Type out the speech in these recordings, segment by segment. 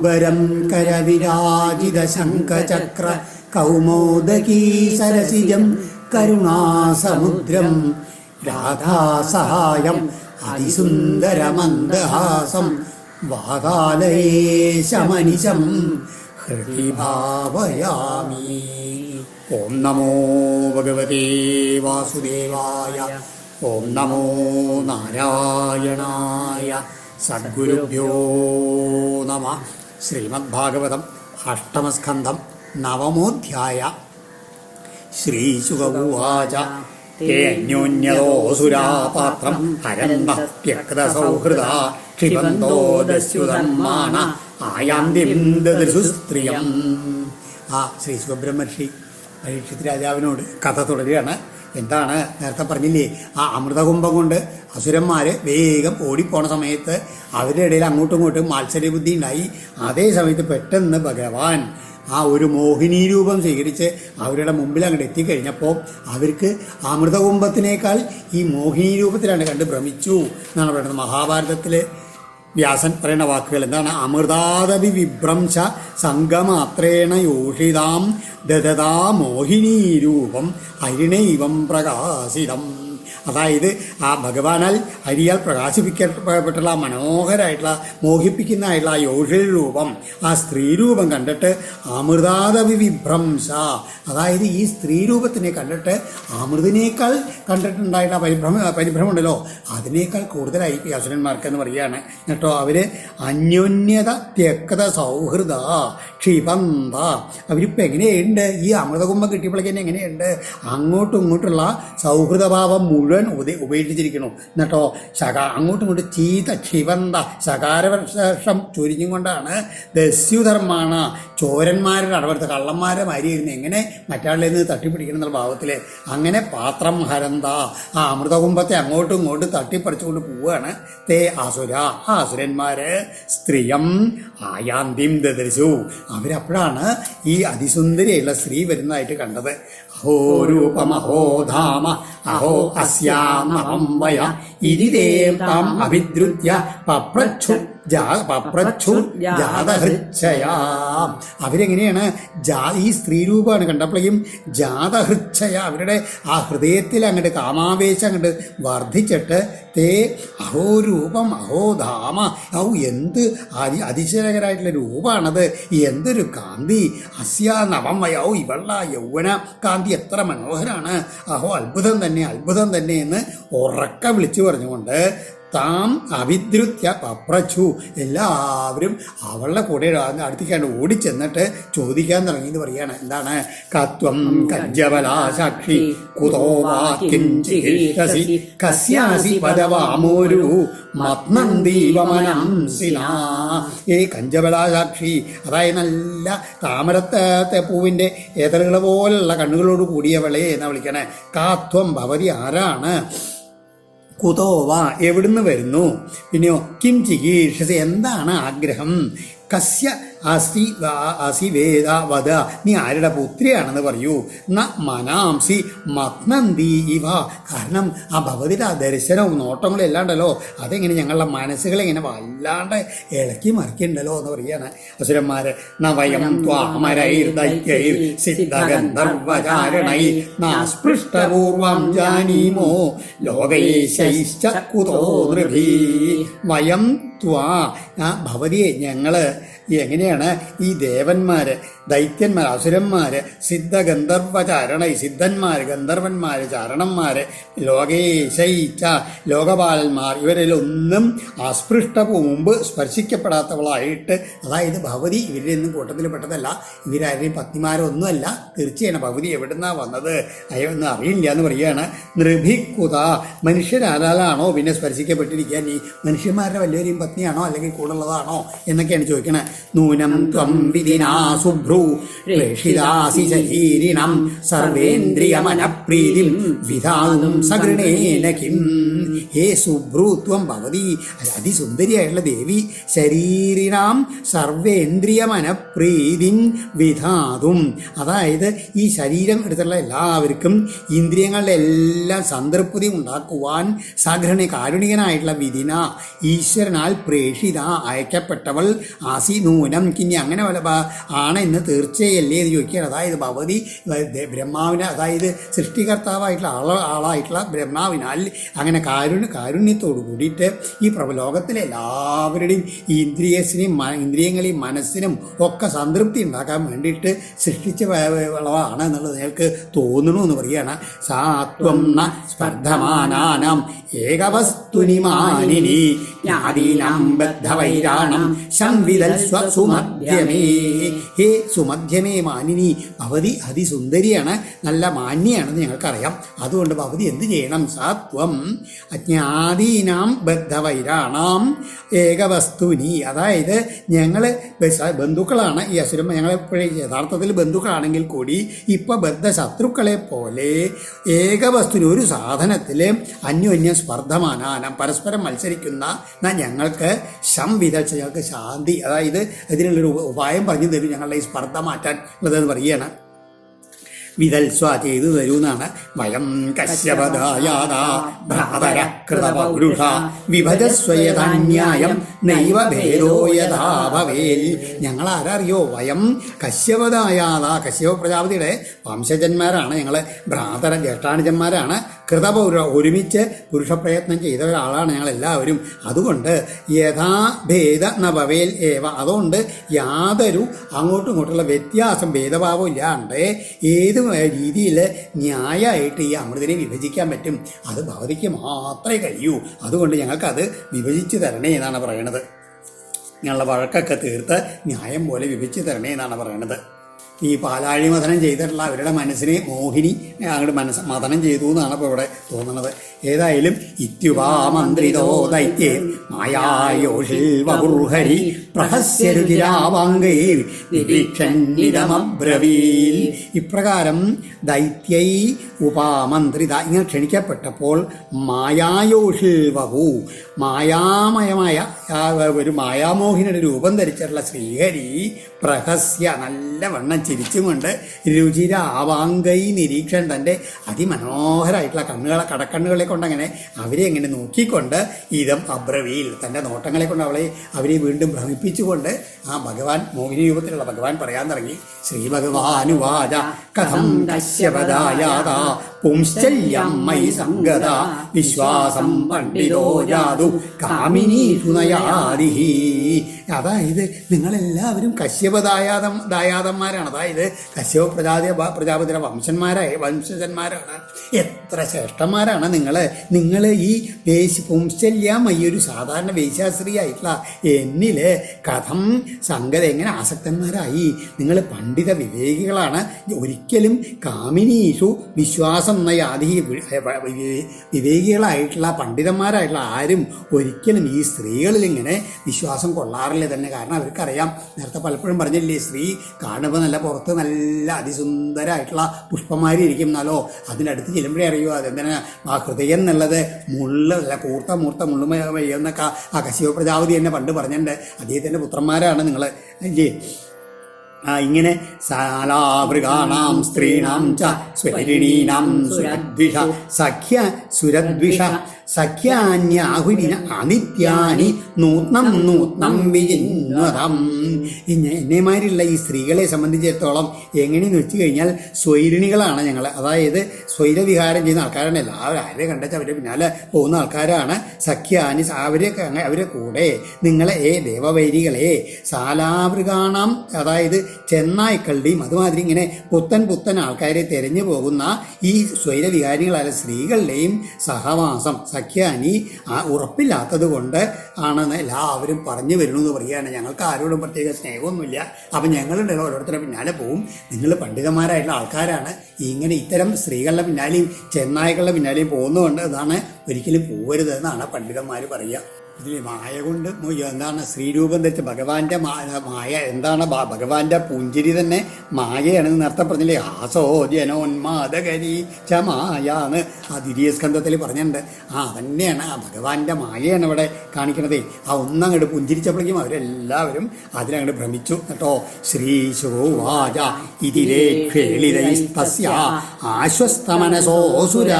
പീതാംബരം കരവിരാജിത ശംഖചക്ര കൗമോദകീ സരസിജം കരുണാസമുദ്രം. രാധാസഹായം അതിസുന്ദരമന്ദഹാസം വാതാലയേശമനിശം ഹൃദി ഭാവയാമി ഓം നമോ ഭഗവതേ വാസുദേവായ ഓം നമോ നാരായണായ സദ്ഗുരുഭ്യോ നമ. ശ്രീമദ്ഭാഗവതം അഷ്ടമസ്കന്ധം നവമോധ്യായ. ശ്രീശുക ഉവാച ോസുരാപാത്രം ഹരന്ത വ്യക്തസൗഹൃദ ക്ഷിപന്തോ ദസ്യുധർമാണ ആയാന്തിം ദൃശുസ്ത്രിയം ആ ശ്രീ സുബ്രഹ്മർഷി പരീക്ഷിത് രാജാവിനോട് കഥ തുടരുകയാണ്. എന്താണ്? നേരത്തെ പറഞ്ഞില്ലേ ആ അമൃതകുംഭം കൊണ്ട് അസുരന്മാര് വേഗം ഓടിപ്പോണ സമയത്ത് അവരുടെ ഇടയിൽ അങ്ങോട്ടും ഇങ്ങോട്ടും മാത്സര്യബുദ്ധി ഉണ്ടായി. അതേ സമയത്ത് പെട്ടെന്ന് ഭഗവാൻ ആ ഒരു മോഹിനി രൂപം സ്വീകരിച്ച് അവരുടെ മുമ്പിൽ അങ്ങോട്ട് എത്തിക്കഴിഞ്ഞപ്പോൾ അവർക്ക് അമൃതകുംഭത്തിനേക്കാൾ ഈ മോഹിനി രൂപത്തിലാണ് കണ്ട് ഭ്രമിച്ചു എന്നാണ് പറയുന്നത് മഹാഭാരതത്തിലെ. വ്യാസൻ പറയുന്ന വാക്കുകൾ എന്താണ്? അമൃതാദവി വിഭ്രംശ സംഗമാത്രേണ യോഷിതാം ദദതാ മോഹിനീരൂപം രൂപം അരിണൈവം പ്രകാശിതം. അതായത് ആ ഭഗവാനാൽ അരിയാൽ പ്രകാശിപ്പിക്കപ്പെട്ടുള്ള മനോഹരമായിട്ടുള്ള മോഹിപ്പിക്കുന്നതായിട്ടുള്ള ആ യോഷിൽ രൂപം ആ സ്ത്രീ രൂപം കണ്ടിട്ട് അമൃതാദവി വിഭ്രംശ അതായത് ഈ സ്ത്രീ രൂപത്തിനെ കണ്ടിട്ട് അമൃതിനേക്കാൾ കണ്ടിട്ടുണ്ടായിട്ടുള്ള പരിഭ്രമ പരിഭ്രമമുണ്ടല്ലോ. അതിനേക്കാൾ കൂടുതലായി ഈ അസുരന്മാർക്ക് എന്ന് പറയുകയാണ്. കേട്ടോ അവർ അന്യോന്യത ത്യക്ത സൗഹൃദ ക്ഷിപന്ത. അവരിപ്പോൾ എങ്ങനെയുണ്ട്? ഈ അമൃതകുംഭം കിട്ടിയപ്പോഴേക്കും എങ്ങനെയുണ്ട്? അങ്ങോട്ടും ഇങ്ങോട്ടുള്ള സൗഹൃദഭാവം മുഴുവൻ ഉപ ഉപേക്ഷിച്ചിരിക്കണു എന്നിട്ടോ ശക അങ്ങോട്ടും ഇങ്ങോട്ടും ചീത ക്ഷിവന്ത ശകാരവർഷം ചൊരിഞ്ഞും കൊണ്ടാണ് ദസ്യുധർമാണ ചോരന്മാരുടെ അടവടുത്ത് കള്ളന്മാരെ മാരിയിരുന്ന് എങ്ങനെ മറ്റാളിൽ നിന്ന് തട്ടിപ്പിടിക്കണം എന്നുള്ള ഭാവത്തിൽ അങ്ങനെ പാത്രം ഹരന്ത. ആ അമൃതകുംഭത്തെ അങ്ങോട്ടും ഇങ്ങോട്ടും തട്ടിപ്പറിച്ചുകൊണ്ട് പോവുകയാണ് തേ അസുര ആ അസുരന്മാര് സ്ത്രീയം ആയാന്തിം ദദർശു അവരപ്പോഴാണ് ഈ അതിസുന്ദരിയുള്ള സ്ത്രീ വരുന്നതായിട്ട് കണ്ടത്. അഹോ രൂപമഹോ ധാമ. അഹോ അസ്യാമഹം വയ. ഇരിദേം താം അഭിദ്രുത്യ പപ്രച്ഛു ജാതഹൃച്ഛയാ. അവരെങ്ങനെയാണ്? ജാ ഈ സ്ത്രീരൂപമാണ് കണ്ടപ്പോഴേക്കും ജാതഹൃച്ഛയ. അവരുടെ ആ ഹൃദയത്തിൽ അങ്ങോട്ട് കാമാവേശം അങ്ങോട്ട് വർദ്ധിച്ചിട്ട് തേ അഹോ രൂപം അഹോ ധാമ. ഔ എന്ത് അതി അതിശയകരമായിട്ടുള്ള രൂപമാണത് എന്തൊരു കാന്തി. അസ്യ ഔ ഇവള്ള യൗവന കാന്തി. എത്ര മനോഹരാണ്. അഹോ അത്ഭുതം തന്നെ അത്ഭുതം തന്നെ എന്ന് ഉറക്ക വിളിച്ചു പറഞ്ഞുകൊണ്ട് താം അവിദ്രുത്യ പപ്രച്ചു. എല്ലാവരും അവളുടെ കൂടെ അടുത്തേക്കാണ്ട് ഓടിച്ചെന്നിട്ട് ചോദിക്കാൻ തുടങ്ങി എന്ന് പറയാണ് എന്താണ്? കത്വം കജ്ജവലാസാക്ഷി കുതോ വാ കിഞ്ചിഹിഷസി കസ്യാസി പദവാമോരു ഏ കഞ്ചബലാസാക്ഷി അതായത് നല്ല താമരത്തെ പൂവിന്റെ ഏതലുകളെ പോലുള്ള കണ്ണുകളോട് കൂടിയവളെ എന്നാ വിളിക്കണേ. കാത്വം ഭവതി ആരാണ്? കുതോവ എവിടുന്ന് വരുന്നു? പിന്നെയോ കിം ചികിത്സ എന്താണ് ആഗ്രഹം? കസ്യ അസി അസി വേദ വധ നീ ആരുടെ പുത്രിയാണെന്ന് പറയൂ. ന മനാംസി മത്നന്തി ഇവ. കാരണം ആ ഭഗവതിയുടെ ആ ദർശനവും നോട്ടങ്ങളും എല്ലാം ഉണ്ടല്ലോ. അതെങ്ങനെ ഞങ്ങളുടെ മനസ്സുകളെ ഇങ്ങനെ വല്ലാണ്ട് ഇളക്കി മറിക്കണ്ടല്ലോ എന്ന് പറയാണ് അസുരന്മാര്. നവയം ത്വാമരൈർ ദൈത്യൈർ സിദ്ധഗന്ധർവചാരണൈ നാസ്പൃഷ്ടപൂർവം ജാനീമോ. ലോകേശൈശ്ച കുതോ നൃഭീ. വയം ത്വാ. ആ ഭവതിയെ ഞങ്ങൾ എങ്ങനെയാണ് ഈ ദേവന്മാര് ദൈത്യന്മാർ അസുരന്മാര് സിദ്ധ ഗന്ധർവചാരണ സിദ്ധന്മാര് ഗന്ധർവന്മാര് ചാരണന്മാര് ലോകേശയിച്ച ലോകപാലന്മാർ ഇവരിലൊന്നും അസ്പൃഷ്ട മുമ്പ് സ്പർശിക്കപ്പെടാത്തവളായിട്ട് അതായത് ഭവതി ഇവരിൽ നിന്നും കൂട്ടത്തിൽ പെട്ടതല്ല ഇവരാരും പത്നിമാരൊന്നുമല്ല തീർച്ചയാണ് ഭവതി എവിടുന്നാ വന്നത്? അയൊന്നും അറിയില്ല എന്ന് പറയുകയാണ്. നൃഭിക്കുത മനുഷ്യരാരാലാണോ പിന്നെ സ്പർശിക്കപ്പെട്ടിരിക്കാൻ ഈ മനുഷ്യന്മാരുടെ വലിയവരെയും പത്നിയാണോ അല്ലെങ്കിൽ കൂടുള്ളതാണോ എന്നൊക്കെയാണ് ചോദിക്കണേ. നൂനം ത്വം വിധിനാ സുഭ്രൂ. രക്ഷിതാസി ശരീരിണം സർവേന്ദ്രിയമനപ്രീതിം വിധാതും സഗൃണേന കിം. ഹേ സുഭ്രൂത്വം ഭവതി. അതിസുന്ദരിയായിട്ടുള്ള ദേവി. ശരീരിനാം സർവേന്ദ്രിയമനപ്രീതിം വിധാതും. അതായത് ഈ ശരീരം എടുത്തുള്ള എല്ലാവർക്കും ഇന്ദ്രിയങ്ങളുടെ എല്ലാം സംതൃപ്തി ഉണ്ടാക്കുവാൻ സാഗ്രഹണി കാരുണികനായിട്ടുള്ള വിധിന ഈശ്വരനാൽ പ്രേഷിത അയക്കപ്പെട്ടവൾ ആസി നൂനം കിഞ്ഞി അങ്ങനെ വല്ല ആണ് എന്ന് തീർച്ചയല്ലേ എന്ന് ചോദിക്കുകയാണ്. അതായത് ഭവതി ബ്രഹ്മാവിനെ അതായത് സൃഷ്ടികർത്താവായിട്ടുള്ള ആള ആളായിട്ടുള്ള ബ്രഹ്മാവിനാൽ അങ്ങനെ കാരുണ്യ കാരുണ്യത്തോടു കൂടിയിട്ട് ഈ ലോകത്തിലെ എല്ലാവരുടെയും ഈ ഇന്ദ്രിയസിനെയും ഇന്ദ്രിയങ്ങളെയും മനസ്സിനും ഒക്കെ സംതൃപ്തി ഉണ്ടാക്കാൻ വേണ്ടിയിട്ട് സൃഷ്ടിച്ച വിളവാണ് എന്നുള്ളത് നിങ്ങൾക്ക് തോന്നണു എന്ന് പറയുകയാണ്. സാത്വം ന സ്പർദ്ധമാനാനാം ഏകവസ്തുനി മാനിനി ജ്ഞാതീനാം ബദ്ധവൈരാണം സ്വസുമധ്യമേ ഹേ സുമധ്യമേ മാനിനി ഭവതി അതിസുന്ദരിയാണ് നല്ല മാന്യാണെന്ന് ഞങ്ങൾക്കറിയാം. അതുകൊണ്ട് ഭവതി എന്ത് ചെയ്യണം? സാത്വം അജ്ഞാതീനാം ബദ്ധവൈരാണാം ഏകവസ്തുവിനി. അതായത് ഞങ്ങൾ ബന്ധുക്കളാണ് ഈ അസുരമ്മ ഞങ്ങൾ യഥാർത്ഥത്തിൽ ബന്ധുക്കളാണെങ്കിൽ കൂടി ഇപ്പോൾ ബദ്ധ ശത്രുക്കളെ പോലെ ഏകവസ്തുവിന് ഒരു സാധനത്തിൽ അന്യോന്യം സ്പർദ്ധമാനാനം പരസ്പരം മത്സരിക്കുന്ന ഞങ്ങൾക്ക് സംവിധ ഞങ്ങൾക്ക് ശാന്തി. അതായത് ഇതിനുള്ളൊരു ഉപായം പറഞ്ഞു തരും ഞങ്ങളുടെ ഈ സ്പർദ്ധ മാറ്റാൻ ഉള്ളതെന്ന് പറയുകയാണ്. വിതൽസ്വ ചെയ്തു തരൂന്നാണ്. വയം കശ്യപദായാത വിഭജസ്വയതന്യായം നൈവ ഭേദോ യഥാ ഭവേൽ. ഞങ്ങൾ ആരറിയോ വയം കശ്യപദായാതാ കശ്യപ പ്രജാപതിയുടെ വംശജന്മാരാണ് ഞങ്ങൾ ഭ്രാതര ജ്യേഷ്ഠാനുജന്മാരാണ്. കൃതപൗര ഒരുമിച്ച് പുരുഷപ്രയത്നം ചെയ്ത ഒരാളാണ് ഞങ്ങൾ എല്ലാവരും അതുകൊണ്ട് യഥാഭേദ നവവേൽ ഏവ. അതുകൊണ്ട് യാതൊരു അങ്ങോട്ടും ഇങ്ങോട്ടുള്ള വ്യത്യാസം ഭേദഭാവം ഇല്ലാണ്ട് ഏത് രീതിയിൽ ന്യായമായിട്ട് ഈ അമൃതിനെ വിഭജിക്കാൻ പറ്റും. അത് ഭഗവതിക്ക് മാത്രമേ കഴിയൂ. അതുകൊണ്ട് ഞങ്ങൾക്കത് വിഭജിച്ച് തരണേ എന്നാണ് പറയണത്. ഞങ്ങളുടെ വഴക്കൊക്കെ തീർത്ത് ന്യായം പോലെ വിഭജിച്ച് തരണേ എന്നാണ് പറയണത്. ഈ പാലാഴി മഥനം ചെയ്തിട്ടുള്ള അവരുടെ മനസ്സിനെ മോഹിനി അങ്ങോട്ട് മനസ്സ് മഥനം ചെയ്തു എന്നാണ് ഇപ്പോൾ ഇവിടെ തോന്നുന്നത്. ഏതായാലും ഇത്യുപാമന്ത്രിതോ ദൈത്യേ മായായോഷിൽ വകുർഹരി പ്രഹസ്യരുചിരാവാങ്കേ നിരീക്ഷന്നിതമബ്രവീൽ ഇപ്രകാരം ദൈത്യൈ ഉപാമന്ത്രിത ഇങ്ങനെ ക്ഷണിക്കപ്പെട്ടപ്പോൾ മായായോഷിൽ വഹു മായാമയമായ ഒരു മായാമോഹിനിയുടെ രൂപം ധരിച്ചിട്ടുള്ള ശ്രീഹരി പ്രഹസ്യ നല്ലവണ്ണം ചിരിച്ചുകൊണ്ട് രുചിര ആവാങ്കൈ നിരീക്ഷൻ തന്റെ അതിമനോഹരമായിട്ടുള്ള കണ്ണുകളെ കടക്കണ്ണുകളെ കൊണ്ടങ്ങനെ അവരെ അങ്ങനെ നോക്കിക്കൊണ്ട് ഇതം അബ്രവിയിൽ തന്റെ നോട്ടങ്ങളെ കൊണ്ട് അവളെ അവരെ വീണ്ടും ഭ്രമിപ്പിച്ചുകൊണ്ട് ആ ഭഗവാൻ മോഹിനി രൂപത്തിലുള്ള ഭഗവാൻ പറയാൻ തുടങ്ങി. ശ്രീ ഭഗവാനുവാച കഥം കശ്യപദായാത പുംശ്ചല്യം മൈ സംഗത വിശ്വാസം പണ്ഡിതോ ജാതു കാമിനീഷു നയാദിഹി. അതായത് നിങ്ങളെല്ലാവരും കശ്യപ ദായാതം ദായാതന്മാരാണ്. അതായത് കശ്യപ പ്രജാതി പ്രജാപതിയുടെ വംശന്മാരായ വംശജന്മാരാണ്. എത്ര ശ്രേഷ്ഠന്മാരാണ് നിങ്ങൾ നിങ്ങൾ ഈ വേശ് പുംശല്യമായി ഒരു സാധാരണ വേശ്യാശ്രീ ആയിട്ടുള്ള എന്നിൽ കഥം സംഗതി എങ്ങനെ ആസക്തന്മാരായി. നിങ്ങൾ പണ്ഡിത വിവേകികളാണ്. ഒരിക്കലും കാമിനീഷു വിശ്വാസം എന്ന യാതി വിവേകികളായിട്ടുള്ള പണ്ഡിതന്മാരായിട്ടുള്ള ആരും ഒരിക്കലും ഈ സ്ത്രീകളിൽ ഇങ്ങനെ വിശ്വാസം കൊള്ളാറില്ല. തന്നെ. കാരണം അവർക്കറിയാം നേരത്തെ പലപ്പോഴും പറഞ്ഞില്ലേ സ്ത്രീ കാണുമ്പോൾ നല്ല പുറത്ത് നല്ല അതിസുന്ദരമായിട്ടുള്ള പുഷ്പമാരി ഇരിക്കും. എന്നാലോ അതിനടുത്ത് ചെല്ലുമ്പോഴേ അറിയുമോ അതെന്തിനാ? ആ ഹൃദയം എന്നുള്ളത് മുള്ള അല്ല കൂർത്ത മൂർത്ത മുള്ളുമ എന്നൊക്കെ ആ കശിവ പ്രജാപതി തന്നെ പണ്ട് പറഞ്ഞിട്ടുണ്ട്. അദ്ദേഹത്തിന്റെ പുത്രന്മാരാണ് നിങ്ങൾ ഇല്ലേ ആ ഇങ്ങനെ സാലാവൃഗാണാം സ്ത്രീണാം ച സുരദ്വിഷ സഖ്യ സുരദ്വിഷ സഖ്യാന്യാഹുരിന അനിത്യാനി നൂത്നം നൂത്നം വിജിന്വതം എന്നെമാരുള്ള ഈ സ്ത്രീകളെ സംബന്ധിച്ചിടത്തോളം എങ്ങനെയെന്ന് വെച്ച് കഴിഞ്ഞാൽ സ്വൈരിണികളാണ് ഞങ്ങൾ അതായത് സ്വൈരവിഹാരം ചെയ്യുന്ന ആൾക്കാരാണ്. എല്ലാവരും ആരെ കണ്ടെച്ച് അവരെ പിന്നാലെ പോകുന്ന ആൾക്കാരാണ് സഖ്യാനി. അവരെ അവരെ കൂടെ നിങ്ങളെ ഏ ദേവവൈരികളെ സാലാവൃഗാണാം അതായത് ചെന്നായ്ക്കളുടെയും അതുമാതിരി ഇങ്ങനെ പുത്തൻ പുത്തൻ ആൾക്കാരെ തിരഞ്ഞു പോകുന്ന ഈ സ്വൈരവിഹാരികളായ സ്ത്രീകളുടെയും സഹവാസം സഖ്യാനി ഉറപ്പില്ലാത്തത് കൊണ്ട് ആണെന്ന് എല്ലാവരും പറഞ്ഞു വരുന്നു എന്ന് പറയുകയാണ്. ഞങ്ങൾക്ക് ആരോടും പ്രത്യേക സ്നേഹമൊന്നുമില്ല. അപ്പം ഞങ്ങളുടെ ഓരോരുത്തരുടെ പിന്നാലെ പോവും. നിങ്ങൾ പണ്ഡിതന്മാരായിട്ടുള്ള ആൾക്കാരാണ്. ഇങ്ങനെ ഇത്തരം സ്ത്രീകളുടെ പിന്നാലെയും ചെന്നായ്ക്കളുടെ പിന്നാലെയും പോകുന്നതുകൊണ്ട് അതാണ് ഒരിക്കലും പോവരുത് എന്നാണ് പണ്ഡിതന്മാർ പറയുക. ഇതിൽ മായ കൊണ്ട് എന്താണ് ശ്രീരൂപം ധരിച്ച ഭഗവാന്റെ മായ എന്താണ്? ഭഗവാന്റെ പുഞ്ചിരി തന്നെ മായയാണെന്ന് നേരത്തെ പറഞ്ഞില്ലേ? ആസോ ജനോന്മാദകരി ച മായാന്ന് ആ ദ്വിതീയ സ്കന്ധത്തിൽ പറഞ്ഞിട്ടുണ്ട്. ആ തന്നെയാണ് ആ ഭഗവാന്റെ മായയാണ് ഇവിടെ കാണിക്കണത്. ആ ഒന്നങ്ങോട്ട് പുഞ്ചിരിച്ചപ്പോഴേക്കും അവരെല്ലാവരും അതിനങ്ങോട്ട് ഭ്രമിച്ചു. കേട്ടോ? ശ്രീ ശോവാച ഇതിലേ ക്ഷേളിതൈസ്തസ്യ ആശ്വസ്തമനസോസുര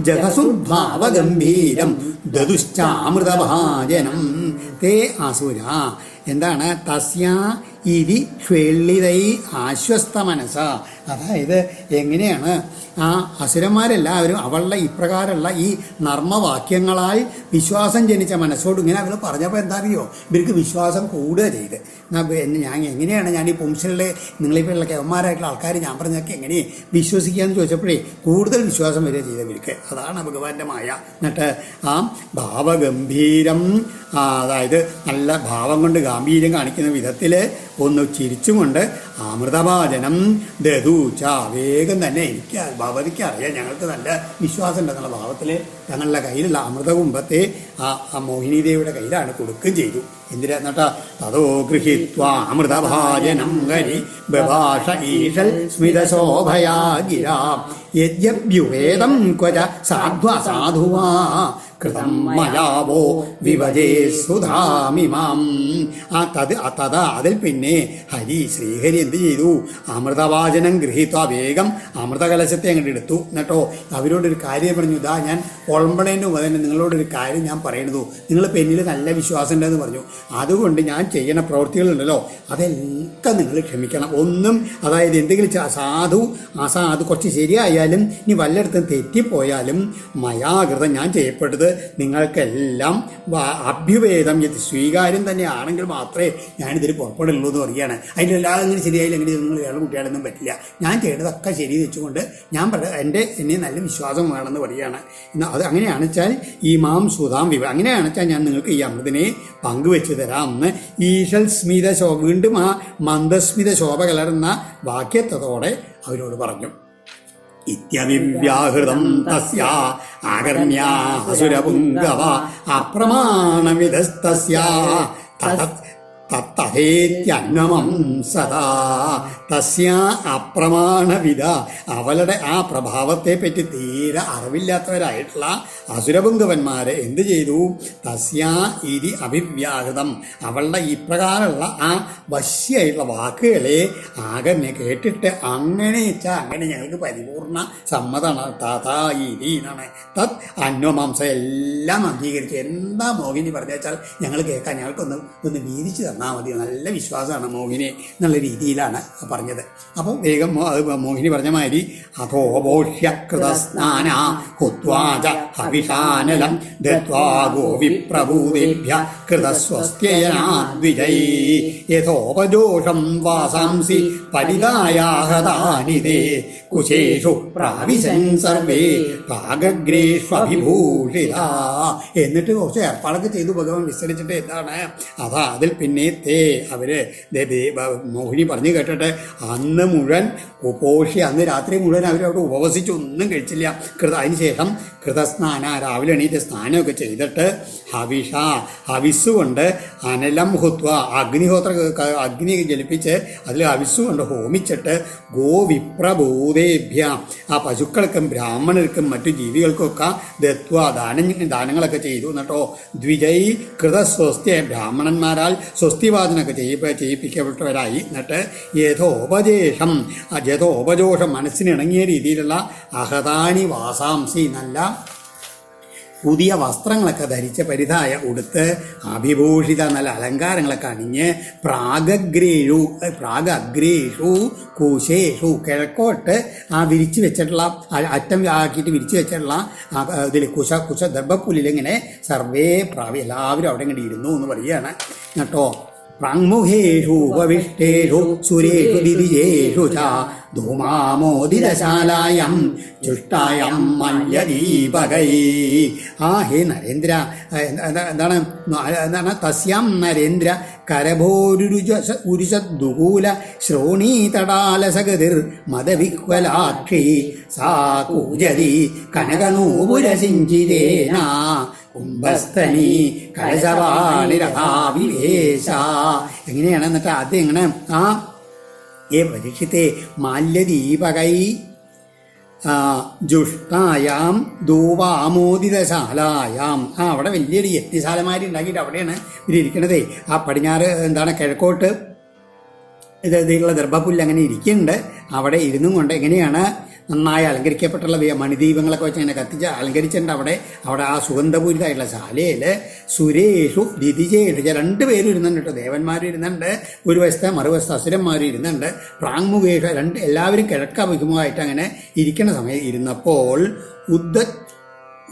ജഗസുദ്ഭാവഗംഭീരം ദതുശ്ചാമൃതഭാജനം തേ ആസുര എന്താണ്? തസ്യ ഇരി ക്ഷേളിതൈ ആശ്വസ്ത മനസ്സ അതായത് എങ്ങനെയാണ് ആ അസുരന്മാരെല്ലാവരും അവളുടെ ഇപ്രകാരമുള്ള ഈ നർമ്മവാക്യങ്ങളാൽ വിശ്വാസം ജനിച്ച മനസ്സോട് ഇങ്ങനെ അവർ പറഞ്ഞപ്പോൾ എന്താ അറിയോ ഇവർക്ക് വിശ്വാസം കൂടുക ചെയ്ത്. ഞാൻ എങ്ങനെയാണ് ഞാൻ ഈ പൊംഷനിലെ നിങ്ങളിപ്പോൾ കേവന്മാരായിട്ടുള്ള ആൾക്കാർ ഞാൻ പറഞ്ഞൊക്കെ എങ്ങനെ വിശ്വസിക്കുകയെന്ന് ചോദിച്ചപ്പോഴേ കൂടുതൽ വിശ്വാസം വരിക ചെയ്ത് ഇവർക്ക് അതാണ് ഭഗവാന്റെ മായ. എന്നിട്ട് ആ ഭാവഗംഭീരം അതായത് നല്ല ഭാവം കൊണ്ട് ഗാംഭീര്യം കാണിക്കുന്ന വിധത്തിൽ ഒന്ന് ചിരിച്ചുകൊണ്ട് അമൃതഭാജനം ദൂച്ച വേഗം തന്നെ എനിക്ക് ഭഗവതിക്ക് അറിയാം. ഞങ്ങൾക്ക് നല്ല വിശ്വാസം ഉണ്ടെന്നുള്ള ഭാവത്തിൽ ഞങ്ങളുടെ കയ്യിലുള്ള അമൃതകുംഭത്തെ ആ മോഹിനിദേവിയുടെ കയ്യിലാണ് കൊടുക്കുകയും ചെയ്തു. എന്തിനാ എന്നിട്ട് തതോ ഗൃഹിത്വാ അമൃതഭാജനം ഹരി ബഭാഷ ഈഷൽ സ്മിതശോഭയാ ഗിരാ യദ്യഭ്യുവേദം ക്വച സാധ്വ സാധുവാ. കൃതം മയാവോ വിഭജേ സുധാമിമാം ആ തത് തഥാ അതിൽ പിന്നെ ഹരി ശ്രീഹരി എന്ത് ചെയ്തു? അമൃതവാചനം ഗൃഹീത്വ വേഗം അമൃതകലശത്തെ അങ്ങോട്ട് എടുത്തു. എന്നിട്ടോ അവരോടൊരു കാര്യം പറഞ്ഞു. ഇതാ ഞാൻ ഒളമ്പണേന്റെ മുതൽ നിങ്ങളോടൊരു കാര്യം ഞാൻ പറയണതു. നിങ്ങൾ പെന്നിൽ നല്ല വിശ്വാസം ഉണ്ടെന്ന് പറഞ്ഞു. അതുകൊണ്ട് ഞാൻ ചെയ്യുന്ന പ്രവൃത്തികളുണ്ടല്ലോ അതെല്ലാം നിങ്ങൾ ക്ഷമിക്കണം. ഒന്നും അതായത് എന്തെങ്കിലും സാധു അസാധു കുറച്ച് ശരിയായാലും ഇനി വല്ലയിടത്തും തെറ്റിപ്പോയാലും മയാകൃതം ഞാൻ ചെയ്യപ്പെട്ടത് നിങ്ങൾക്കെല്ലാം അഭ്യുവേദം ഇത് സ്വീകാര്യം തന്നെയാണെങ്കിൽ മാത്രമേ ഞാനിതിൽ പുറപ്പെടുള്ളൂ എന്ന് പറയുകയാണ്. അതിന്റെ എല്ലാം അങ്ങനെ ശരിയായില്ല എങ്ങനെ നിങ്ങൾ വേറെ കുട്ടികളൊന്നും പറ്റില്ല. ഞാൻ ചെയ്തതൊക്കെ ശരി വെച്ചുകൊണ്ട് ഞാൻ എന്റെ എന്നെ നല്ല വിശ്വാസം വേണമെന്ന് പറയുകയാണ്. അത് അങ്ങനെയാണ് വെച്ചാൽ ഈ മാം സുതാം വിവ അങ്ങനെയാണ് വെച്ചാൽ ഞാൻ നിങ്ങൾക്ക് ഈ അമൃതിനെ പങ്കുവെച്ച് തരാം എന്ന് ഈശൽ സ്മിത ശോ വീണ്ടും ആ മന്ദസ്മിത ശോഭ കലർന്ന വാക്യത്തോടെ അവരോട് പറഞ്ഞു. ഇത്യവിവ്യാഹൃതം തസ്യ ആകർമ്യാ അസുരപുങ്കവ അപ്രമാണമിതസ്തസ്യ തത- തത്തഹേത്യന്വമം സദാ തസ്യ അപ്രമാണവിധ അവളുടെ ആ പ്രഭാവത്തെ പറ്റി തീരെ അറിവില്ലാത്തവരായിട്ടുള്ള അസുരപുങ്കവന്മാരെ എന്ത് ചെയ്തു? തസ്യ ഇരി അഭിവ്യാഹൃതം. അവളുടെ ഇപ്രകാരമുള്ള ആ വശ്യായിട്ടുള്ള വാക്കുകളെ ആകെ കേട്ടിട്ട് അങ്ങനെ വെച്ചാൽ അങ്ങനെ ഞങ്ങൾക്ക് പരിപൂർണ സമ്മതമാണ്. താതാ ഇരി എന്നാണ്. തത് അന്വമാംസ എല്ലാം അംഗീകരിച്ചു. എന്താ മോഹിനി പറഞ്ഞു വെച്ചാൽ ഞങ്ങൾ കേൾക്കാൻ ഞങ്ങൾക്കൊന്ന് ഒന്ന് വീതിച്ചു തന്നാൽ മതി. നല്ല വിശ്വാസമാണ് മോഹിനി എന്നുള്ള രീതിയിലാണ് പറഞ്ഞത്. അപ്പോൾ വേഗം മോഹിനി പറഞ്ഞ മാതിരി അഥോപോഷ്യകൃതസ്നാന ഹുത്വാച ഹവിഷാനലം ദത്വാ ഗോവിപ്രഭൂതേഭ്യ കൃതസ്വസ്ത്യയനാദ്വിജൈ യഥോപജോഷം വാസാംസി പരിതായാഹതാനിതേ കുശേഷു പ്രാവിശൻ സർവേ പാകഗ്രേഷ്വഭിഭൂഷിത എന്നിട്ട് കുറച്ച് ഏർപ്പാടൊക്കെ ചെയ്തു ഭഗവാൻ വിസ്തരിച്ചിട്ട് എന്താണ്? അതാ അതിൽ പിന്നെ തേ അവർ മോഹിനി പറഞ്ഞു കേട്ടിട്ട് അന്ന് മുഴുവൻ ഉപോഷി അന്ന് രാത്രി മുഴുവൻ അവരവിടെ ഉപവസിച്ച് ഒന്നും കഴിച്ചില്ല. കൃത അതിന് ശേഷം കൃതസ്നാന രാവിലെ എണീറ്റ് സ്നാനമൊക്കെ ചെയ്തിട്ട് ഹവിഷ ഹവിസ് കൊണ്ട് അനലം ഹുത്വ അഗ്നിഹോത്ര അഗ്നി ജലിപ്പിച്ച് അതിൽ ഹവിസ് കൊണ്ട് ഹോമിച്ചിട്ട് ഗോവിപ്രഭൂതേഭ്യ ആ പശുക്കൾക്കും ബ്രാഹ്മണർക്കും മറ്റു ജീവികൾക്കൊക്കെ ദത്വ ദാനം ദാനങ്ങളൊക്കെ ചെയ്തു. എന്നിട്ടോ ദ്വിജൈ കൃതസ്വസ്ഥ്യ ബ്രാഹ്മണന്മാരാൽ സ്വസ്തിവാദനൊക്കെ ചെയ്യിപ്പ ചെയ്യിപ്പിക്കപ്പെട്ടവരായി. എന്നിട്ട് യഥോപദേശം. ആ യഥോപജോഷം മനസ്സിനിണങ്ങിയ രീതിയിലുള്ള അഹതാനി വാസാംസി നല്ല പുതിയ വസ്ത്രങ്ങളൊക്കെ ധരിച്ച പരിധായ ഉടുത്ത് അഭിഭൂഷിത നല്ല അലങ്കാരങ്ങളൊക്കെ അണിഞ്ഞ് പ്രാഗഗ്രേഷു പ്രാഗഗ്രേഷു കുശേഷു കിഴക്കോട്ട് ആ വിരിച്ചു വെച്ചിട്ടുള്ള അറ്റം ആക്കിയിട്ട് വിരിച്ചു വെച്ചിട്ടുള്ള ഇതിൽ കുശ കുശ ദർഭപ്പുല്ലിൽ ഇങ്ങനെ സർവേ പ്രാവി എല്ലാവരും അവിടെ ഇങ്ങനെ ഇരുന്നു എന്ന് പറയുകയാണ്. കേട്ടോ? പ്രാങ്മുഖേഷു ഉപവിഷ്ടേഷു സുരേഷു ദിവിജേഷു ച. ധൂമാമോദിതശാലായം ചുഷ്ടായം മല്യദീപകൈ. ആ ഹേ നരേന്ദ്ര എന്താണ് എന്താണ് തസ്യാം നരേന്ദ്ര കരഭോരുരുജ ഉരുഷദ്ദുകൂല ശ്രോണീതടാലസഗതിർ മദവിഹ്വലാക്ഷി. സാ കൂജതി കനകനൂപുരസിഞ്ചിതേന. കുംഭസ്ഥനി കലശവാണി രഥാവിവേശ എങ്ങനെയാണ് എന്നിട്ട് ആദ്യം എങ്ങനെ ആ ഏ പരീക്ഷത്തെ മാല്യദീപകൈ ജുഷ്ടായാം ധൂവാമോദിതശാലായാം. ആ അവിടെ വലിയൊരു യജ്ഞശാലമാരി ഉണ്ടാക്കിയിട്ട് അവിടെയാണ് ഇവരിയ്ക്കണതേ ആ പടിഞ്ഞാറ് എന്താണ് കിഴക്കോട്ട് ഇത് ഇതിലുള്ള ദർഭപ്പുല്ല് അങ്ങനെ ഇരിക്കുന്നുണ്ട്. അവിടെ ഇരുന്നും കൊണ്ട് എങ്ങനെയാണ് നന്നായി അലങ്കരിക്കപ്പെട്ടുള്ള മണിദീപങ്ങളൊക്കെ വെച്ച് അങ്ങനെ കത്തിച്ച് അലങ്കരിച്ചിട്ടുണ്ട് അവിടെ. അവിടെ ആ സുഗന്ധപൂരിതായിട്ടുള്ള ശാലയിൽ സുരേഷു ദിതിജേഷു രണ്ടുപേരും ഇരുന്നുണ്ട് കേട്ടോ. ദേവന്മാരും ഇരുന്നുണ്ട്. ഒരു വശത്തെ മറുവശത്ത് അസുരന്മാരും ഇരുന്നുണ്ട്. പ്രാങ്മുഖേഷ രണ്ട് എല്ലാവരും കിഴക്കഭിമുഖമായിട്ട് അങ്ങനെ ഇരിക്കുന്ന സമയം ഇരുന്നപ്പോൾ ഉദ്ദ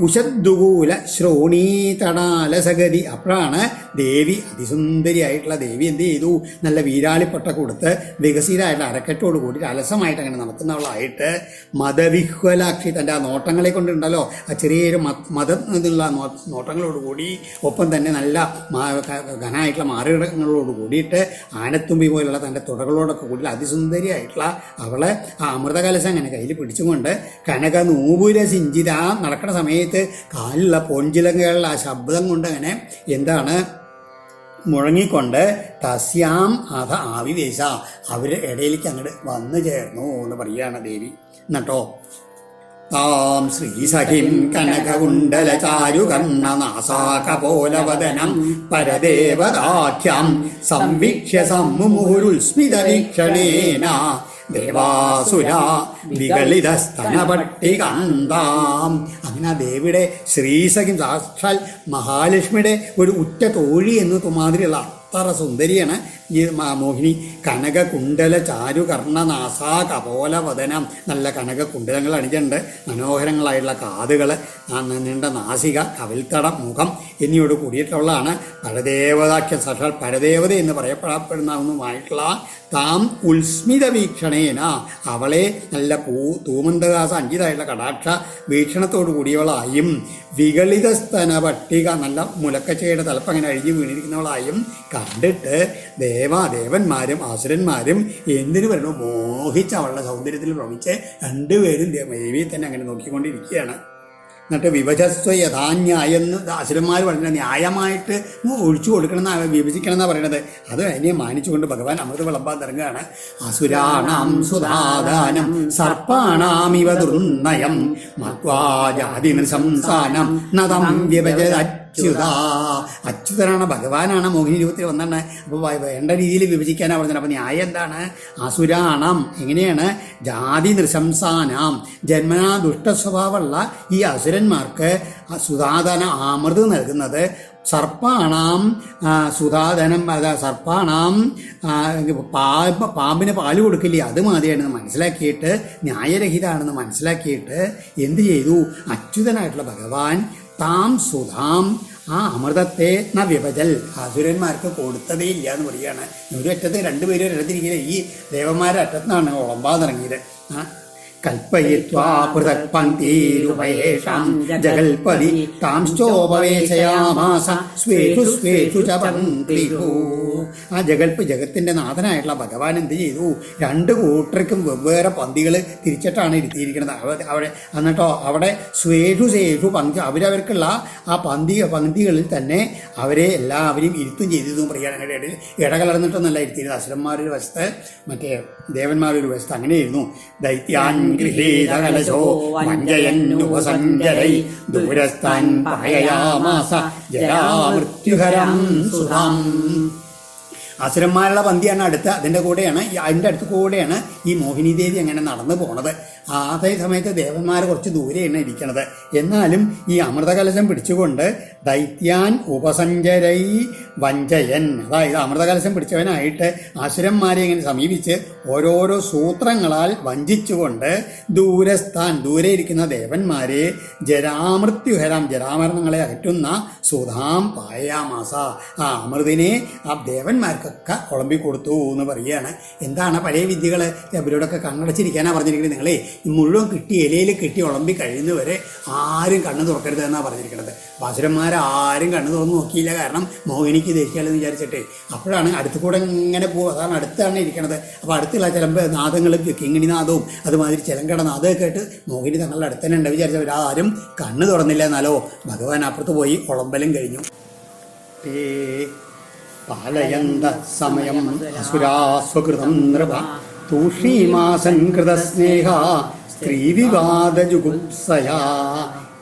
ഉഷദ്ദുകൂല ശ്രോണീതടാലസഗതി അപ്പോഴാണ് ദേവി അതിസുന്ദരിയായിട്ടുള്ള ദേവി എന്ത് ചെയ്തു? നല്ല വീരാളിപ്പൊട്ട കൊടുത്ത് വികസിതമായിട്ടുള്ള അരക്കെട്ടോട് കൂടി അലസമായിട്ട് അങ്ങനെ നടക്കുന്നവളായിട്ട് മതവിഹ്വലാക്ഷി തന്റെ ആ നോട്ടങ്ങളെ കൊണ്ടുണ്ടല്ലോ. ആ ചെറിയൊരു മത എന്നുള്ള നോ- നോട്ടങ്ങളോട് കൂടി ഒപ്പം തന്നെ നല്ല ഘനായിട്ടുള്ള മാറിടങ്ങളോട് കൂടിയിട്ട് ആനത്തുമ്പി പോലുള്ള തന്റെ തുടകളോടൊക്കെ കൂടി അതിസുന്ദരിയായിട്ടുള്ള അവളെ ആ അമൃതകലശം അങ്ങനെ കയ്യിൽ പിടിച്ചുകൊണ്ട് കനക നൂപുര സിഞ്ചിത നടക്കുന്ന സമയത്ത് കാലിലുള്ള പൊഞ്ചിലങ്ങളുടെ ആ ശബ്ദം കൊണ്ട് അങ്ങനെ എന്താണ്? മുഴങ്ങിക്കൊണ്ട് തസ്യാം അധ ആവിവേശ. അവരുടെ ഇടയിലേക്ക് അങ്ങോട്ട് വന്നു ചേർന്നു എന്ന് പറയുകയാണ് ദേവി. എന്നിട്ടോ? താം ശ്രീസഖിം കനകകുണ്ടല ചാരുകർണനാസാകപോലവദനം പരദേവതാഖ്യം സംവീക്ഷ്യ സമ്മുമുഹുരുസ്മിത വീക്ഷണേന ദേവാസുര വികളിതസ്തനപട്ടികാന്താം അങ്ങനെ ആ ദേവിയുടെ ശ്രീസഖിം സാക്ഷാൽ മഹാലക്ഷ്മിയുടെ ഒരു ഉറ്റ തോഴി എന്ന് മാതിരിയുള്ള അത്ര സുന്ദരിയാണ് ഈ മോഹിനി കനക കുണ്ടല ചാരു കർണനാസ കപോല വദനം നല്ല കനക കുണ്ടലങ്ങൾ അണിഞ്ഞിട്ടുണ്ട് മനോഹരങ്ങളായിട്ടുള്ള കാതുകൾ നീണ്ട നാസിക കവിൽത്തടം മുഖം എന്നിവയോട് കൂടിയിട്ടുള്ളതാണ്. പരദേവതാഖ്യ സാക്ഷാൽ പരദേവത എന്ന് പറയപ്പെടപ്പെടുന്നതുമായിട്ടുള്ള താം ഉത്സ്മിത വീക്ഷണേന അവളെ നല്ല പൂ തൂമന്തകാസ അഞ്ചിതായിട്ടുള്ള കടാക്ഷ വീക്ഷണത്തോടു കൂടിയവളായും വികളിത സ്തന പട്ടിക നല്ല മുലക്കച്ചയുടെ തലപ്പങ്ങനെ അഴിഞ്ഞു വീണിരിക്കുന്നവളായും കണ്ടിട്ട് ദേവാദേവന്മാരും അസുരന്മാരും എന്തിനു വരണോ മോഹിച്ച് അവളുടെ സൗന്ദര്യത്തിൽ ഭ്രമിച്ച് രണ്ടുപേരും ദേവിയെ തന്നെ അങ്ങനെ നോക്കിക്കൊണ്ടിരിക്കുകയാണ്. എന്നിട്ട് വിഭജസ്വ യഥാന്യായെന്ന് അസുരന്മാർ പറഞ്ഞ ന്യായമായിട്ട് ഒഴിച്ചു കൊടുക്കണം എന്നാണ് വിഭജിക്കണം എന്നാണ് പറയണത്. അത് അതിനെ മാനിച്ചുകൊണ്ട് ഭഗവാൻ അമൃത വിളമ്പാൻ തുടങ്ങുകയാണ്. അസുരാണാം സുധാദാനം സർപ്പാണാമിവ ദുർനയം മത്വാജാതി സംസാനം നദം വിഭജത അച്യുത അച്യുതനാണ് ഭഗവാനാണ് മോഹിനി രൂപത്തിൽ വന്നാണ്. അപ്പോൾ വേണ്ട രീതിയിൽ വിഭജിക്കാനാണ് പറഞ്ഞത്. അപ്പോൾ ന്യായം എന്താണ്? അസുരാണം എങ്ങനെയാണ്? ജാതി നൃശംസാനാം. ജന്മനാ ദുഷ്ടസ്വഭാവമുള്ള ഈ അസുരന്മാർക്ക് സുധാതന അമൃത് നൽകുന്നത് സർപ്പാണാം സുധാധനം സർപ്പാണാം പാമ്പ് പാമ്പിന് പാൽ കൊടുക്കില്ലേ? അത് മതിയാണെന്ന് മനസ്സിലാക്കിയിട്ട് ന്യായരഹിതാണെന്ന് മനസ്സിലാക്കിയിട്ട് എന്ത് ചെയ്തു? അച്യുതനായിട്ടുള്ള ഭഗവാൻ താം സുധാം. ആ അമൃതത്തെ ന വിഭജൽ. അസുരന്മാർക്ക് കൊടുത്തതേ ഇല്ല എന്ന് പറയുകയാണ്. ഒരു അറ്റത്ത് രണ്ടുപേരും ഇടത്തിരിക്കുന്നത് ഈ ദേവന്മാരുടെ അറ്റത്താണ് ഉളമ്പാതിറങ്ങിയത് ആ കൽപ്പയിത്വാ പൃഥക് പങ്ക്തിരുപയേഷാം ജഗൽപതി താംശ്ചോപവേശയാമാസ സ്വേഷു സ്വേഷു ച പങ്ക്തിഹു ആ ജഗൽപ്പ് ജഗത്തിന്റെ നാഥനായിട്ടുള്ള ഭഗവാൻ എന്ത് ചെയ്തു? രണ്ട് കൂട്ടർക്കും വെവ്വേറെ പന്തികൾ തിരിച്ചിട്ടാണ് ഇരുത്തിയിരിക്കുന്നത്. അവ- അവിടെ എന്നിട്ടോ അവിടെ സ്വേഷു സേഷു പന്തി അവരവർക്കുള്ള ആ പന്തി പങ്ക്തികളിൽ തന്നെ അവരെ എല്ലാവരും ഇരുത്തും ചെയ്തു പറയുകയാണ് ഇടയിൽ ഇടകലർന്നിട്ടൊന്നല്ല ഇരുത്തിയിരുന്നത്. അസുരന്മാരൊരു വശത്ത് മറ്റേ ദേവന്മാരൊരു വശത്ത് അങ്ങനെയായിരുന്നു. ദൈത്യാൻ ഗൃഹീതകലശോ വഞ്ചയന്നുപസഞ്ചരൈ ദൂരസ്ഥാൻ പായയാമാസ ജരാമൃത്യുഹരം സുധാം അസുരന്മാരുടെ പന്തിയാണ് അടുത്ത് അതിന്റെ കൂടെയാണ് അതിന്റെ അടുത്ത് കൂടെയാണ് ഈ മോഹിനി ദേവി അങ്ങനെ നടന്നു പോണത്. അതേ സമയത്ത് ദേവന്മാർ കുറച്ച് ദൂരെയാണ് ഇരിക്കണത്. എന്നാലും ഈ അമൃതകലശം പിടിച്ചുകൊണ്ട് ദൈത്യാൻ ഉപസഞ്ചരൈ വഞ്ചയൻ. അതായത് അമൃതകലശം പിടിച്ചവനായിട്ട് അസുരന്മാരെ ഇങ്ങനെ സമീപിച്ച് ഓരോരോ സൂത്രങ്ങളാൽ വഞ്ചിച്ചുകൊണ്ട് ദൂരസ്ഥാൻ ദൂരെ ഇരിക്കുന്ന ദേവന്മാരെ ജരാമൃത്യുഹരാം ജരാമരണങ്ങളെ അകറ്റുന്ന സുധാം പായാമാസ ആ അമൃതിനെ ആ ദേവന്മാർക്കൊക്കെ കൊടുത്തു എന്ന് പറയുകയാണ്. എന്താണ് പഴയ വിദ്യകൾ അവരോടൊക്കെ കണ്ണടച്ചിരിക്കാനാണ് പറഞ്ഞിരിക്കുന്നത് നിങ്ങളെ? മുഴുവൻ കിട്ടി ഇലയിൽ കിട്ടി ഉളമ്പി കഴിയുന്നവരെ ആരും കണ്ണു തുറക്കരുത് എന്നാണ് പറഞ്ഞിരിക്കുന്നത് ബാസുരന്മാരാരും കണ്ണു തുറന്ന് നോക്കിയില്ല. കാരണം മോഹിനിക്ക് ദേഷ്യമല്ലെന്ന് വിചാരിച്ചിട്ട്. അപ്പോഴാണ് അടുത്ത് കൂടെ ഇങ്ങനെ പോകുക അതാണ് അടുത്താണ് ഇരിക്കുന്നത് അപ്പോൾ അടുത്തുള്ള ചിലപ്പോൾ നാദങ്ങൾ കിങ്ങിണി നാദവും അതുമാതിരി ചിലങ്കട നാദമൊക്കെ കേട്ട് മോഹിനി തങ്ങളുടെ അടുത്ത് തന്നെ ഉണ്ട് വിചാരിച്ചവരാരും കണ്ണു തുറന്നില്ല എന്നാലോ? ഭഗവാൻ അപ്പുറത്ത് പോയി ഉളമ്പലും കഴിഞ്ഞു. പാലയന്ത സമയം. അസുരാസ്വകൃതം നൃപ. തൂഷീമാസൻ കൃതസ്നേഹ സ്ത്രീവിവാദജുഗുപ്സയാ.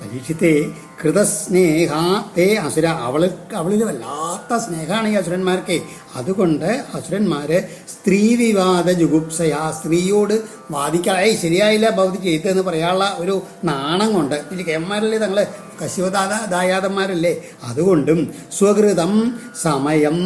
പരീക്ഷിത്തെ കൃതസ്നേഹ തേ അസുര അവൾ അവളിൽ വല്ലാത്ത സ്നേഹമാണ് ഈ അസുരന്മാർക്ക്. അതുകൊണ്ട് അസുരന്മാര് സ്ത്രീവിവാദ ജുഗുപ്സയ സ്ത്രീയോട് വാദിക്കായി ശരിയായില്ല ഭൗതി ചെയ്തതെന്ന് പറയാനുള്ള ഒരു നാണം കൊണ്ട്. ഇതിൽ കേമാരല്ലേ തങ്ങൾ കശിവദാത ദായാതന്മാരല്ലേ അതുകൊണ്ടും സ്വകൃതം സമയം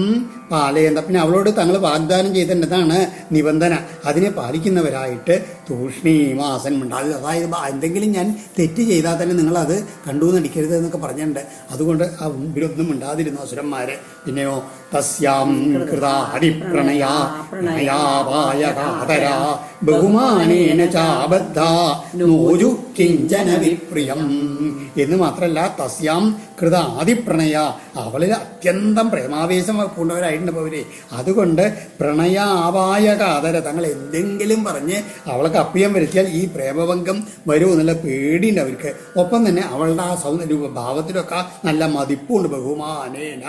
പാലയന്ത പിന്നെ അവളോട് തങ്ങൾ വാഗ്ദാനം ചെയ്തിട്ടുണ്ടെന്നാണ് നിബന്ധന. അതിനെ പാലിക്കുന്നവരായിട്ട് തൂഷ്ണീമാസൻ ഉണ്ടാകും അതായത് എന്തെങ്കിലും ഞാൻ തെറ്റ് ചെയ്താൽ തന്നെ നിങ്ങളത് കണ്ടു നടിക്കരുത് എന്നൊക്കെ പറഞ്ഞിട്ടുണ്ട്. അതുകൊണ്ട് ആ മുമ്പിലൊന്നും ഉണ്ടാതിരുന്നു അസുരന്മാര്? പിന്നെയോ തസ്യാം കൃതാഹരിപ്രണയാ പ്രണയാപായ കാതര ബഹുമാനേന ചാബദ്ധ നോജു കിഞ്ചന വിപ്രിയം. എന്ന് മാത്രമല്ല തസ്യാം കൃത ആദിപ്രണയ അവളിൽ അത്യന്തം പ്രേമാവേശം പൂണ്ടവരായിട്ടുണ്ട് അവർ അതുകൊണ്ട് ആവായ കാതര തങ്ങൾ എന്തെങ്കിലും പറഞ്ഞ് അവൾക്ക് കപ്പിയം വരുത്തിയാൽ ഈ പ്രേമഭംഗം വരും എന്നുള്ള പേടിയുണ്ട് അവർക്ക്. ഒപ്പം തന്നെ അവളുടെ ആ സൗന്ദര്യ ഭാവത്തിലൊക്കെ നല്ല മതിപ്പുണ്ട്. ബഹുമാനേന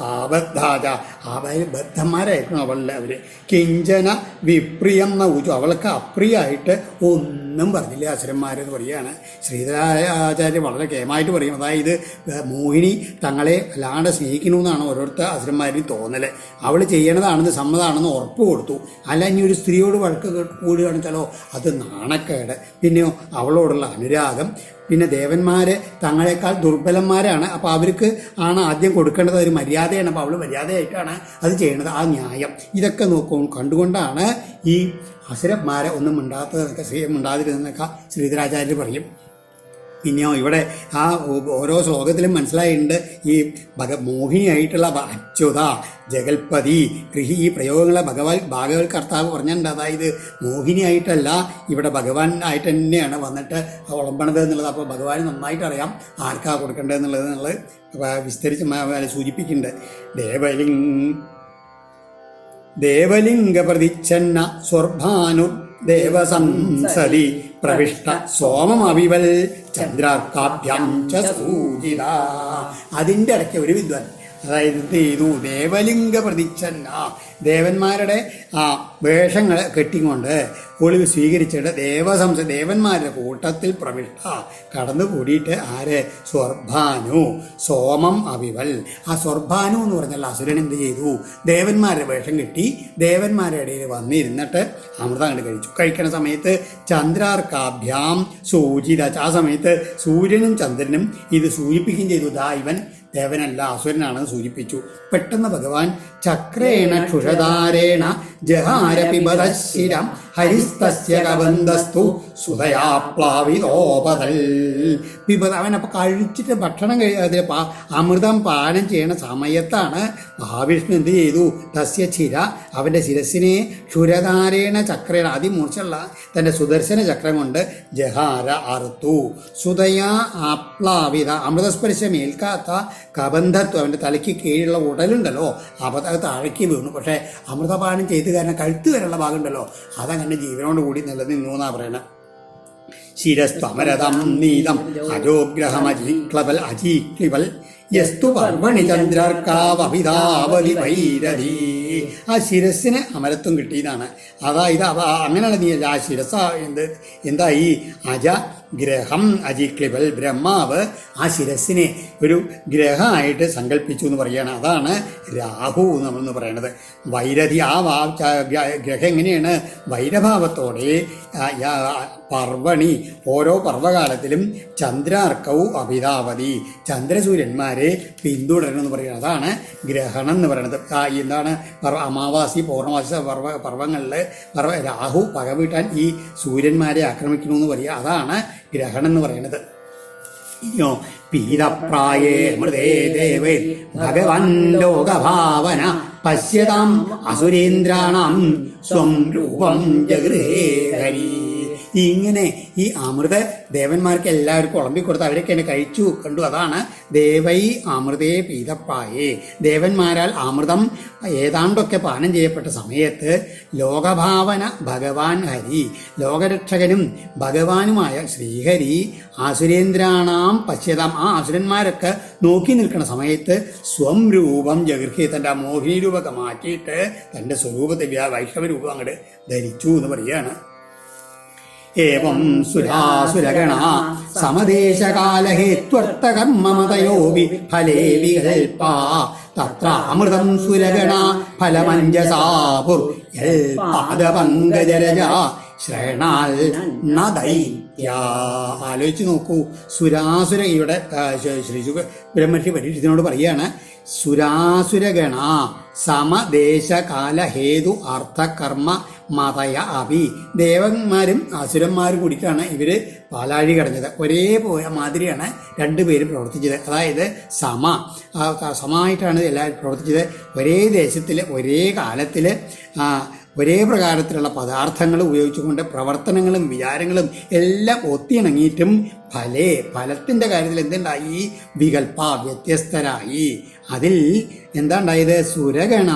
ആബദ്ധാജ ആബദ്ധന്മാരായിരുന്നു ബദ്ധന്മാരായിരുന്നു അവളുടെ അവർ. കിഞ്ചന വിപ്രിയം എന്ന ഊച്ചു അവൾക്ക് അപ്രിയായിട്ട് ഒന്നും പറഞ്ഞില്ല. അസുരന്മാരെന്ന് പറയുകയാണ്. ശ്രീധരാചാര്യ വളരെ കേമായിട്ട് പറയും. അതായത് മോഹിനി തങ്ങളെ വല്ലാണ്ട് സ്നേഹിക്കണമെന്നാണ് ഓരോരുത്തർ അസുരന്മാരും തോന്നൽ. അവൾ ചെയ്യണതാണെന്ന് സമ്മതാണെന്ന് ഉറപ്പ് കൊടുത്തു. അല്ല ഇനി ഒരു സ്ത്രീയോട് വഴക്ക് വെച്ചാലോ അത് നാണക്കേട്. പിന്നെയോ അവളോടുള്ള അനുരാഗം. പിന്നെ ദേവന്മാർ തങ്ങളെക്കാൾ ദുർബലന്മാരാണ്. അപ്പോൾ അവർക്ക് ആണ് ആദ്യം കൊടുക്കേണ്ടത് ഒരു മര്യാദയാണ്. അപ്പോൾ അവൾ മര്യാദയായിട്ടാണ് അത് ചെയ്യുന്നത് ആ ന്യായം. ഇതൊക്കെ നോക്കും കണ്ടുകൊണ്ടാണ് ഈ അസുരന്മാരെ ഒന്നും മിണ്ടാത്തതൊക്കെ ശ്രീ ഉണ്ടാകരുതെന്നൊക്കെ ശ്രീധരാചാര്യർ പറയും. പിന്നെയോ ഇവിടെ ആ ഓരോ ശ്ലോകത്തിലും മനസ്സിലായിട്ടുണ്ട് ഈ ഭഗ മോഹിനിയായിട്ടുള്ള അച്യുത ജഗൽപതി ഗൃഹി ഈ പ്രയോഗങ്ങളെ ഭഗവാൻ ഭാഗവത് കർത്താവ് പറഞ്ഞിട്ടുണ്ട്. അതായത് മോഹിനിയായിട്ടല്ല ഇവിടെ ഭഗവാൻ ആയിട്ട് തന്നെയാണ് വന്നിട്ട് ഉളമ്പണത് എന്നുള്ളത്. അപ്പോൾ ഭഗവാൻ നന്നായിട്ട് അറിയാം ആർക്കാ കൊടുക്കേണ്ടത് എന്നുള്ളത്. എന്നുള്ളത് വിസ്തരിച്ച് സൂചിപ്പിക്കുന്നുണ്ട്. ദേവലിംഗ് ദേവലിംഗ പ്രതിച്ഛന്ന സ്വർഭാനു ദേവസംസതി പ്രവിഷ്ട സോമമവിവൽ ചന്ദ്രാർക്കാഭ്യാം ച സൂചിത. അതിന്റെ ഇടയ്ക്ക് ഒരു വിദ്വാൻ അതായത് എന്ത് ചെയ്തു ദേവലിംഗ പ്രതിച്ഛന്ന. ദേവന്മാരുടെ ആ വേഷങ്ങൾ കെട്ടിക്കൊണ്ട് ഒളിവ് സ്വീകരിച്ചിട്ട് ദേവസംസ ദേവന്മാരുടെ കൂട്ടത്തിൽ പ്രവിഷ്ട. കടന്നു കൂടിയിട്ട് ആര്? സ്വർഭാനു. സോമം അവിവൽ. ആ സ്വർഭാനു എന്ന് പറഞ്ഞാൽ അസുരൻ എന്ത് ചെയ്തു? ദേവന്മാരുടെ വേഷം കെട്ടി ദേവന്മാരുടെ ഇടയിൽ വന്നിരുന്നിട്ട് അമൃതം കണ്ട് കഴിച്ചു. കഴിക്കണ സമയത്ത് ചന്ദ്രാർക്കാഭ്യാം സൂചിത. ആ സമയത്ത് സൂര്യനും ചന്ദ്രനും ഇത് സൂചിപ്പിക്കുകയും ചെയ്തു. ദാ ഇവൻ ദേവനല്ല അസുരനാണെന്ന് സൂചിപ്പിച്ചു. പെട്ടെന്ന് ഭഗവാൻ ചക്രേണ ക്ഷുഷധാരേണ ജഹാര പിബതശിരം ഹരിസ്തസ്യ കബന്ധസ്തു സുതയാപ്ലാവിതോപതൽ വിപത് അവനപ്പോൾ കഴിച്ചിട്ട് ഭക്ഷണം കഴിയാതെ പാ അമൃതം പാനം ചെയ്യണ സമയത്താണ് മഹാവിഷ്ണു എന്ത് ചെയ്തു? തസ്യ ചിര അവന്റെ ശിരസിനെ ക്ഷുരധാരേണ ചക്രേണ അതിമൂർച്ചുള്ള തന്റെ സുദർശന ചക്രം കൊണ്ട് ജഹാര അറുത്തു. സുതയാ ആപ്ലാവിത അമൃതസ്പർശം ഏൽക്കാത്ത കബന്ധത്വം അവന്റെ തലയ്ക്ക് കീഴിലുള്ള ഉടലുണ്ടല്ലോ അപ്പോൾ അത് താഴേക്ക് വീണു. പക്ഷേ അമൃതപാനം ചെയ്ത് കാരണം കഴുത്ത് വരെയുള്ള ഭാഗമുണ്ടല്ലോ അതങ്ങനെ ജീവനോട് കൂടി നിലനിന്നു എന്നാ പറയണം. ശിരസ്ത്വമരതം നീതം അജോഗ്രഹമജീക്ലബൽ അജീക്ലിവൽ യസ്തു പർവണി ചന്ദ്രർക്കാവിതാവലി വൈരതി ആ ശിരസിന് അമരത്വം കിട്ടിയതാണ്. അതായത് അവ അങ്ങനെയാണ് നീ ആ ശിരസ എന്ത് എന്താ ഈ അജ ഗ്രഹം അജിക്ലിബൽ ബ്രഹ്മാവ് ആ ശിരസിനെ ഒരു ഗ്രഹമായിട്ട് സങ്കല്പിച്ചു എന്ന് പറയുകയാണ്. അതാണ് രാഹു നമ്മളെന്ന് പറയുന്നത് വൈരതി ആ വാ ഗ്രഹം എങ്ങനെയാണ്? വൈരഭാവത്തോടെ പർവണി ഓരോ പർവകാലത്തിലും ചന്ദ്രാർക്കവും അഭിതാവതി ചന്ദ്രസൂര്യന്മാരെ പിന്തുടരണമെന്ന് പറയുന്നത് അതാണ് ഗ്രഹണം എന്ന് പറയുന്നത് എന്താണ്? അമാവാസി പൗർണമാസി പർവ പർവങ്ങളിൽ പർവ രാഹു പകവീട്ടാൻ ഈ സൂര്യന്മാരെ ആക്രമിക്കണമെന്ന് പറയുക അതാണ് ഗ്രഹണം എന്ന് പറയുന്നത് ഇനിയോ പീതപ്രായേ മൃതേ ദേവേ ഭഗവാൻ ലോകഭാവന പശ്യതാം അസുരേന്ദ്രാണാം സ്വം രൂപം ജഗൃഹേ ഹരി. ഇങ്ങനെ ഈ അമൃത ദേവന്മാർക്ക് എല്ലാവർക്കും ഉളമ്പി കൊടുത്ത് അവരൊക്കെയാണ് കഴിച്ചു കണ്ടു. അതാണ് ദേവൈ അമൃതേ പീതപ്പായേ. ദേവന്മാരാൽ അമൃതം ഏതാണ്ടൊക്കെ പാനം ചെയ്യപ്പെട്ട സമയത്ത് ലോകഭാവന ഭഗവാൻ ഹരി ലോകരക്ഷകനും ഭഗവാനുമായ ശ്രീഹരി ആസുരേന്ദ്രാണാം പശ്യതാം. ആ അസുരന്മാരൊക്കെ നോക്കി നിൽക്കുന്ന സമയത്ത് സ്വം രൂപം ജഗൃഹി തന്റെ ആ മോഹിനി രൂപമൊക്കെ മാറ്റിയിട്ട് തന്റെ സ്വരൂപത്തെ വൈഷ്ണവ രൂപം അങ്ങോട്ട് ധരിച്ചു എന്ന് പറയുകയാണ്. ഏവം സുരാസുരഗണ സമദേശകാലഹേത്വർത്ഥകർമ്മമതയോപി ഫലേ വികൽപാ തത്രാമൃതം സുരഗണ ഫലമഞ്ജസാപുർ പാദപങ്കജരജ ശ്രേണാൽ ന ദൈത്യ ആലോചിച്ച് നോക്കൂ സുരാസുര ഇവിടെ ശ്രീ ബ്രഹ്മർഷി പരീക്ഷത്തിനോട് പറയാണ് സുരാസുരഗണ സമദേശകാല ഹേതു അർത്ഥ കർമ്മ മതയ അഭി. ദേവന്മാരും അസുരന്മാരും കൂടിയിട്ടാണ് ഇവർ പാലാഴി കടഞ്ഞത്. ഒരേ മാതിരിയാണ് രണ്ടുപേരും പ്രവർത്തിച്ചത്. അതായത് സമ. സമായിട്ടാണ് എല്ലാവരും പ്രവർത്തിച്ചത്. ഒരേ ദേശത്തിൽ ഒരേ കാലത്തിൽ ഒരേ പ്രകാരത്തിലുള്ള പദാർത്ഥങ്ങൾ ഉപയോഗിച്ചുകൊണ്ട് പ്രവർത്തനങ്ങളും വിചാരങ്ങളും എല്ലാം ഒത്തിണങ്ങിയിട്ടും ഫലേ ഫലത്തിന്റെ കാര്യത്തിൽ എന്തുണ്ടായി? വികൽപ്പ വ്യത്യസ്തരായി. അതിൽ എന്താ ഉണ്ടായത് സുരഗണ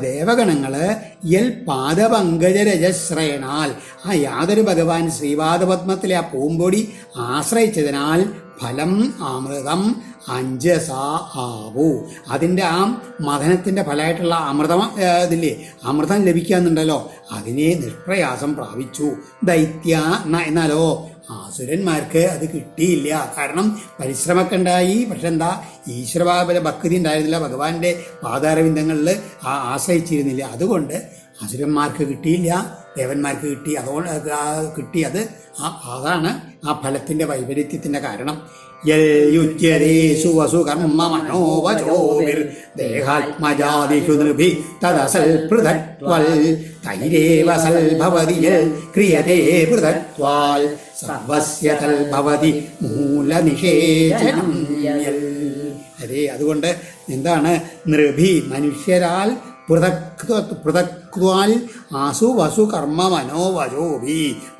ദേവഗണങ്ങൾ യൽ പാദപങ്കജരജശ്രയണാൽ ആ യാതൊരു ഭഗവാൻ ശ്രീപാദപത്മത്തിലെ ആ പൂമ്പൊടി ആശ്രയിച്ചതിനാൽ ഫലം അമൃതം അഞ്ജസ ആവൂ അതിന്റെ ആ മഥനത്തിന്റെ ഫലമായിട്ടുള്ള അമൃതം ഇതില്ലേ അമൃതം ലഭിക്കാന്നുണ്ടല്ലോ. അതിനെ നിഷ്പ്രയാസം പ്രാപിച്ചു. ദൈത്യ എന്ന- എന്നാലോ ആസുരന്മാർക്ക് അത് കിട്ടിയില്ല. കാരണം പരിശ്രമമൊക്കെ ഉണ്ടായി. പക്ഷെ എന്താ ഈശ്വരഭാവ ഭക്തി ഉണ്ടായിരുന്നില്ല. ഭഗവാന്റെ പാതാരവിന്ദങ്ങളിൽ ആ ആശ്രയിച്ചിരുന്നില്ല. അതുകൊണ്ട് അസുരന്മാർക്ക് കിട്ടിയില്ല ദേവന്മാർക്ക് കിട്ടി അതുകൊണ്ട് കിട്ടി അത് അതാണ് ആ ഫലത്തിന്റെ വൈപരീത്യത്തിന്റെ കാരണം. അതുകൊണ്ട് എന്താണ്? നൃഭി മനുഷ്യരാൽ പൃഥക് പൃഥക്വാൽ ആസു വസു കർമ്മ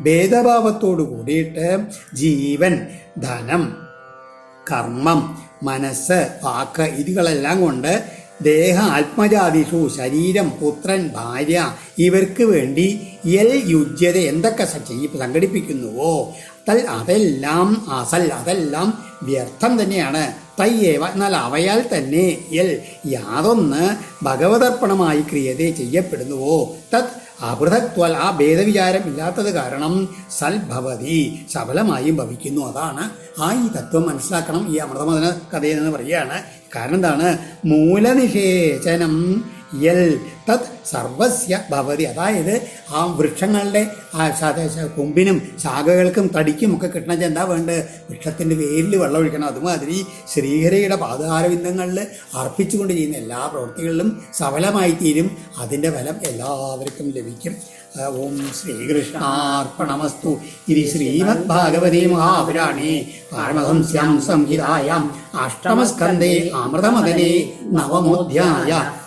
ഭേദഭാവത്തോടു കൂടിയിട്ട് ജീവൻ ധനം കർമ്മം മനസ്സ് വാക്ക് ഇതുകളെല്ലാം കൊണ്ട് ദേഹ ആത്മജാതിഷു ശരീരം പുത്രൻ ഭാര്യ ഇവർക്ക് വേണ്ടി എൽ യുജ്യത എന്തൊക്കെ സംഘടിപ്പിക്കുന്നുവോ? തൽ അതെല്ലാം അസൽ അതെല്ലാം വ്യർത്ഥം തന്നെയാണ്. തയ്യേവ എന്നാൽ അവയാൽ തന്നെ യൽ യാതൊന്ന് ഭഗവതർപ്പണമായി ക്രിയതേ ചെയ്യപ്പെടുന്നുവോ? തത് അപൃഥത്വൽ ആ ഭേദവിചാരം ഇല്ലാത്തത് കാരണം സൽഭവതി സഫലമായും ഭവിക്കുന്നു. അതാണ് ആ ഈ തത്വം മനസ്സിലാക്കണം ഈ അമൃതമദന കഥയിൽ നിന്ന് പറയുകയാണ്. കാരണം എന്താണ്? മൂലനിഷേചനം യൽ തത് സർവസ്യ ഭവതി. അതായത് ആ വൃക്ഷങ്ങളുടെ കൊമ്പിനും ശാഖകൾക്കും തടിക്കും ഒക്കെ കിട്ടണ എന്താ വേണ്ടത്? വൃക്ഷത്തിന്റെ വേരിൽ വെള്ളം ഒഴിക്കണം. അതുമാതിരി ശ്രീഹരിയുടെ പാതാരവിന്ദങ്ങളിൽ അർപ്പിച്ചുകൊണ്ട് ചെയ്യുന്ന എല്ലാ പ്രവൃത്തികളിലും സഫലമായി തീരും അതിന്റെ ഫലം എല്ലാവർക്കും ലഭിക്കും. ഓം ശ്രീകൃഷ്ണാർപ്പണമസ്തു. ഇതി ശ്രീമദ് ഭാഗവതി മഹാപുരാണേ. പാരമഹംസ്യാം സംഹിതായാം. അഷ്ടമസ്കന്ധേ അമൃതമദനേ നവമോധ്യായ.